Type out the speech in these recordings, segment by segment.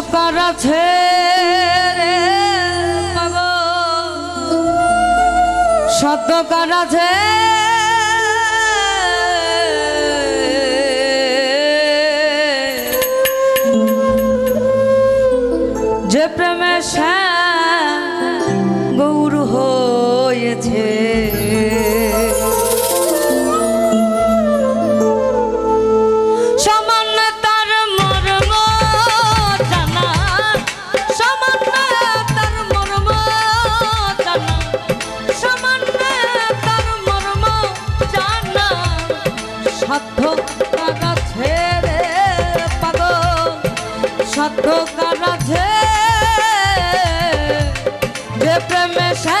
অন্ধকার আছে সদ্যকার আছে সাধকার আছে যে প্রেমে সে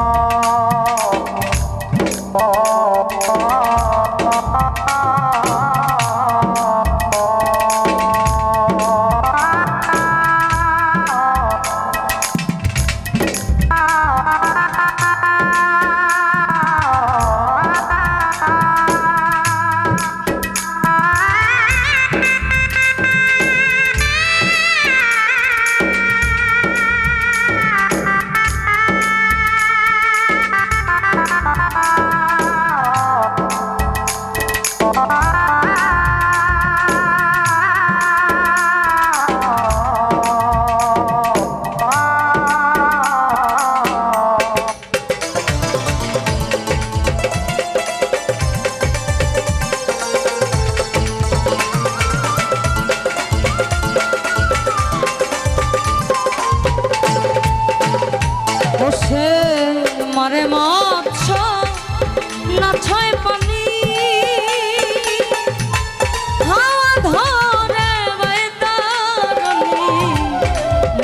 nós.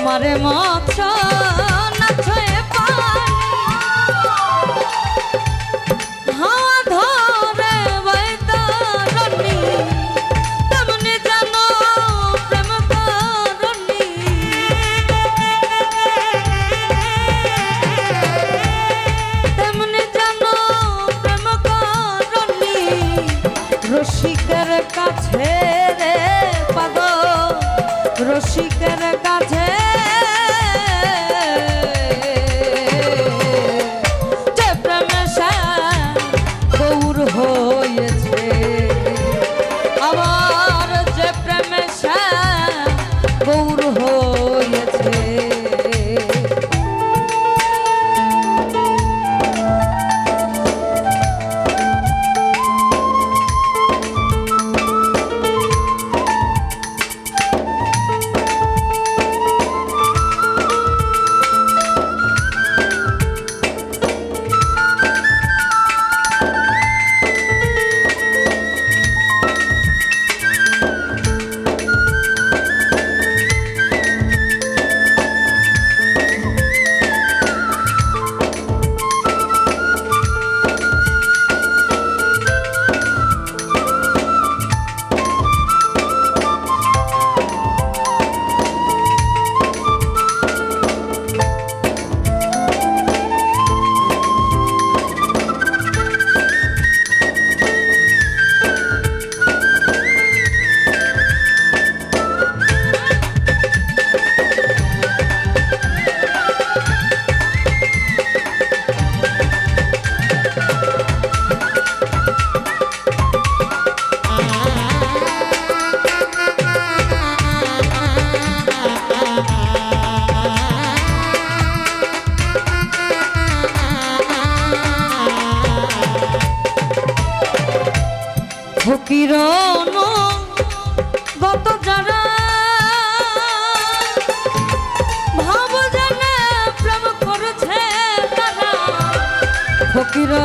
তোমার মত বিরণ গত যারা ভাব জানা প্রেম করছে তারা ফকিরা